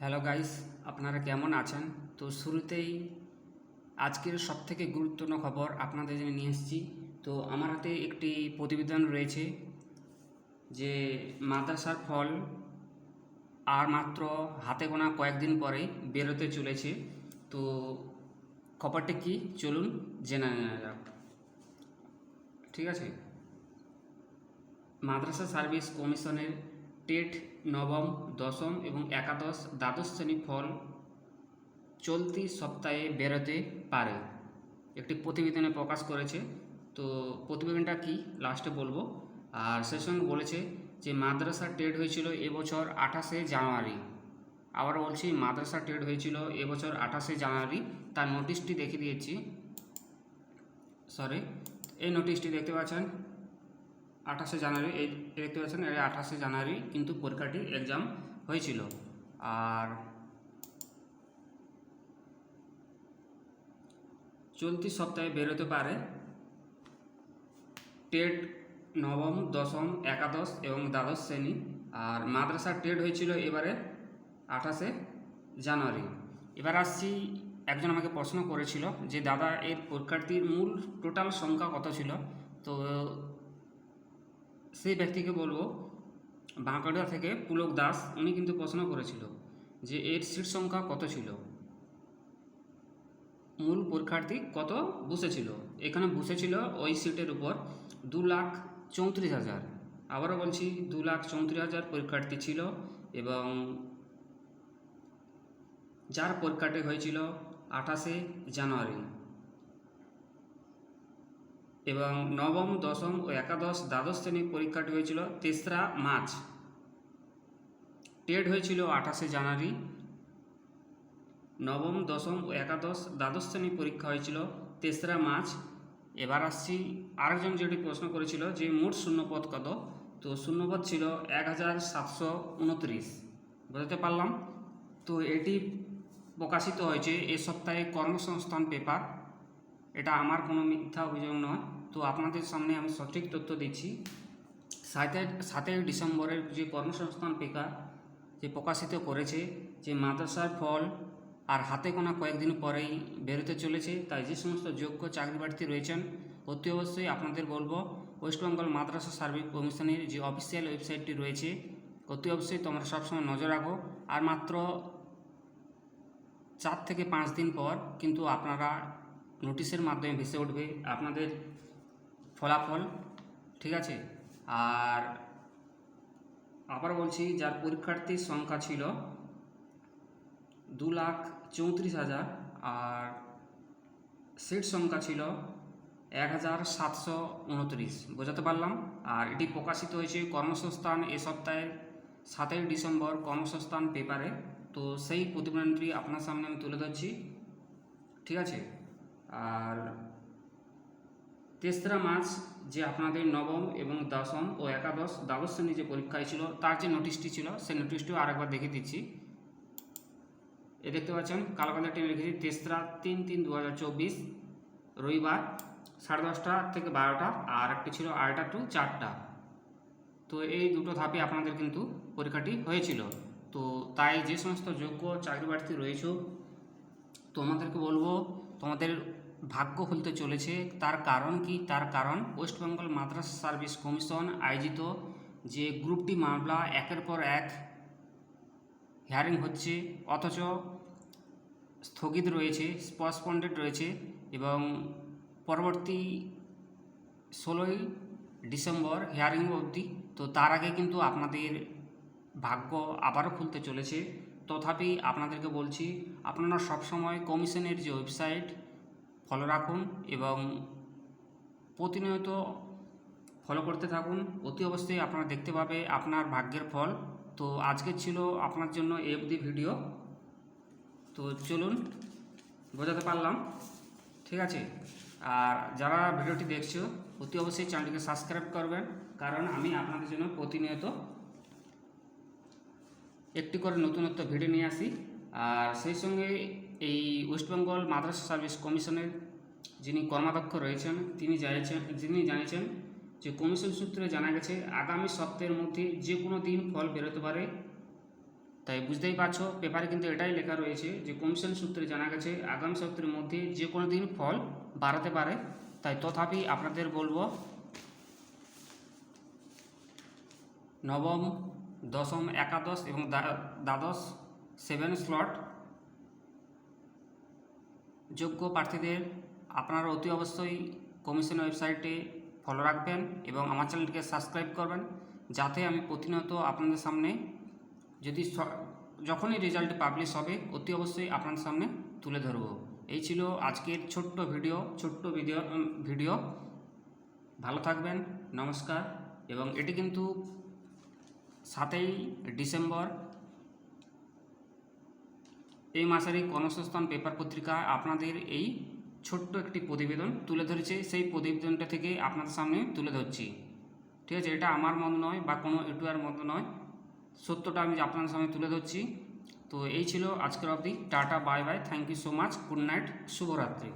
Hello guys আপনারা কেমন আছেন? তো শুরুতেই আজকের সবথেকে গুরুত্বপূর্ণ খবর আপনাদের জন্য নিয়ে এসেছি। তো আমার হাতে একটি প্রতিবেদন রয়েছে যে মাদ্রাসার ফল আর মাত্র হাতে গোনা কয়েকদিন পরেই বেরোতে চলেছে। তো খবরটি কি? চলুন জেনে নেওয়া যাক। ঠিক আছে? মাদ্রাসা সার্ভিস কমিশনের টেট, নবম, দশম এবং একাদশ দ্বাদশ শ্রেণি ফল চলতি সপ্তাহে বেরোতে পারে। একটি প্রতিবেদনে প্রকাশ করেছে। তো প্রতিবেদনটা কি? লাস্টে বলব। আর সে সঙ্গে বলেছে যে, মাদ্রাসা টেট হয়েছিল এবছর আঠাশে জানুয়ারি। আবার বলছি, মাদ্রাসা টেট হয়েছিল এবছর আঠাশে জানুয়ারি। তার নোটিশটি দেখে দিয়েছি। সরি এই নোটিশটি দেখতে পাচ্ছেন। আঠাশে জানুয়ারি, এই দেখতে পাচ্ছেন, এই আঠাশে জানুয়ারি কিন্তু পরীক্ষাটি এক্সাম হয়েছিল। আর চলতি সপ্তাহে বেরোতে পারে টেট নবম, দশম, একাদশ এবং দ্বাদশ শ্রেণি। আর মাদ্রাসা টেট হয়েছিল এবারে আঠাশে জানুয়ারি। এবার আসছি, একজন আমাকে প্রশ্ন করেছিল যে, দাদা, এর পরীক্ষার্থীর মূল টোটাল সংখ্যা কত ছিল? তো সেই ব্যক্তিকে বলব বাঁকুড়া থেকে পুলক দাস, উনি কিন্তু প্রশ্ন করেছিল যে এর সিট সংখ্যা কত ছিল? মূল পরীক্ষার্থী কত বসেছিল? এখানে বসেছিল ওই সিটের উপর দু লাখ চৌত্রিশ হাজার। আবারও বলছি, দু লাখ চৌত্রিশ হাজার পরীক্ষার্থী ছিল এবং যার পরীক্ষাটি হয়েছিল আঠাশে জানুয়ারি। এবং নবম, দশম ও একাদশ দ্বাদশ শ্রেণির পরীক্ষাটি হয়েছিল তেসরা মার্চ। টেট হয়েছিল আঠাশে জানুয়ারি। নবম, দশম ও একাদশ দ্বাদশ শ্রেণির পরীক্ষা হয়েছিল তেসরা মার্চ। এবার আসছি আরেকজন যেটি প্রশ্ন করেছিল যে মোট শূন্যপদ কত? তো শূন্যপদ ছিল এক হাজার সাতশো উনত্রিশ। বুঝতে পারলাম? তো এটি প্রকাশিত হয়েছে এ সপ্তাহে কর্মসংস্থান পেপার এটা আমার কোনো মিথ্যা অভিযোগ নয়। তো আপনাদের সামনে আমি সঠিক তথ্য দিচ্ছি। সাতই সাতই ডিসেম্বরের যে কর্মসংস্থান পেপার যে প্রকাশিত করেছে, যে মাদ্রাসার ফল আর হাতে গোনা কয়েকদিন পরেই বেরোতে চলেছে, তাই যে সমস্ত যোগ্য চাকরি প্রার্থী রয়েছেন, অতি অবশ্যই আপনাদের বলব ওয়েস্টবেঙ্গল মাদ্রাসা সার্ভিস কমিশনের যে অফিসিয়াল ওয়েবসাইটটি রয়েছে, অতি অবশ্যই তোমরা সবসময় নজর রাখো। আর মাত্র চার থেকে পাঁচ দিন পর কিন্তু আপনারা নোটিশের মাধ্যমে ভেসে উঠবে। আপনাদের ফলাফল, ঠিক আছে? আর আবার বলছি, যার পরীক্ষার্থীর সংখ্যা ছিল দু লাখ চৌত্রিশ হাজার, আর সিট সংখ্যা ছিল এক হাজার সাতশো উনত্রিশ। বোঝাতে পারলাম? আর এটি প্রকাশিত হয়েছে কর্মসংস্থান এ সপ্তাহে সাতই ডিসেম্বর কর্মসংস্থান পেপারে। তো সেই প্রতিবেদনটি আপনার সামনে আমি তুলে ধরছি, ঠিক আছে? আর তেসরা মার্চ যে আপনাদের নবম এবং দশম ও একাদশ দ্বাদশ শ্রেণি যে পরীক্ষায় ছিল, তার যে নোটিশটি ছিল, সেই নোটিশটিও আরেকবার দেখে দিচ্ছি। এ দেখতে পাচ্ছেন কালো কালার টেনে লিখেছি, তেসরা তিন তিন দু রবিবার সাড়ে দশটা থেকে বারোটা আর একটি ছিল আড়াইটা টু চারটা। তো এই দুটো ধাপে আপনাদের কিন্তু পরীক্ষাটি হয়েছিল। তো তাই যে সমস্ত যোগ্য চাকরি প্রার্থী রয়েছে, তোমাদেরকে বলব, তোমাদের ভাগ্য খুলতে চলেছে। তার কারণ কি? তার কারণ West Bengal Madrasah service commission আয়োজিত যে গ্রুপটি মামলা, একের পর এক হিয়ারিং হচ্ছে, অথচ স্থগিত রয়েছে পসপন্ডেড রয়েছে এবং পরবর্তী ষোলোই ডিসেম্বর হিয়ারিং অবধি। তো তার আগে কিন্তু আপনাদের ভাগ্য আবারও খুলতে চলেছে। তথাপি আপনাদেরকে বলছি, আপনারা সবসময় কমিশনের যে ওয়েবসাইট ফলো রাখুন এবং প্রতিনিয়ত ফলো করতে থাকুন। অতি অবশ্যই আপনারা দেখতে পাবে আপনার ভাগ্যের ফল। তো আজকে ছিল আপনার জন্য এফডি ভিডিও। তো চলুন বোঝাতে পারলাম। ঠিক আছে? আর যারা ভিডিওটি দেখছ, অতি অবশ্যই চ্যানেলটিকে সাবস্ক্রাইব করবেন। কারণ আমি আপনাদের জন্য প্রতিনিয়ত একটি করে নতুনত্ব ভিডিও নিয়ে আসি। আর সেই সঙ্গে এই ওয়েস্টবেঙ্গল মাদ্রাসা সার্ভিস কমিশনের যিনি কর্মাধ্যক্ষ রয়েছেন, তিনি জানিয়েছেন, যিনি জানিয়েছেন যে কমিশন সূত্রে জানা গেছে, আগামী সপ্তাহের মধ্যে যে কোনো দিন ফল বেরোতে পারে। তাই বুঝতেই পারছ, পেপারে কিন্তু এটাই লেখা রয়েছে যে কমিশন সূত্রে জানা গেছে, আগামী সপ্তাহের মধ্যে যে কোনো দিন ফল বাড়াতে পারে। তাই তথাপি আপনাদের বলব, নবম, দশম, একাদশ এবং দ্বা- দ্বাদশ সেভেন স্লট যোগ্য প্রার্থীদের আপনারা অতি অবশ্যই কমিশন ওয়েবসাইটে ফলো রাখবেন এবং আমার চ্যানেলটিকে সাবস্ক্রাইব করবেন যাতে আমি প্রতিনিয়ত আপনাদের সামনে যদি যখনই রেজাল্ট পাবলিশ হবে, অতি অবশ্যই আপনাদের সামনে তুলে ধরব। এই ছিল আজকের ছোট্ট ভিডিও ছোট্ট ভিডিও ভিডিও ভালো থাকবেন, নমস্কার, এবং এটি কিন্তু সাতই ডিসেম্বর এই মাসেরই কর্মসংস্থান পেপার পত্রিকা আপনাদের এই ছোট্ট একটি প্রতিবেদন তুলে ধরেছে। সেই প্রতিবেদনটা থেকে আপনাদের সামনে তুলে ধরছি। ঠিক আছে, এটা আমার মত নয় বা কোনো ইউটিউবার মত নয়। সত্যটা আমি আপনাদের সামনে তুলে ধরছি। তো এই ছিল আজকের অবধি। Tata, bye bye. Thank you so much good night শুভরাত্রি।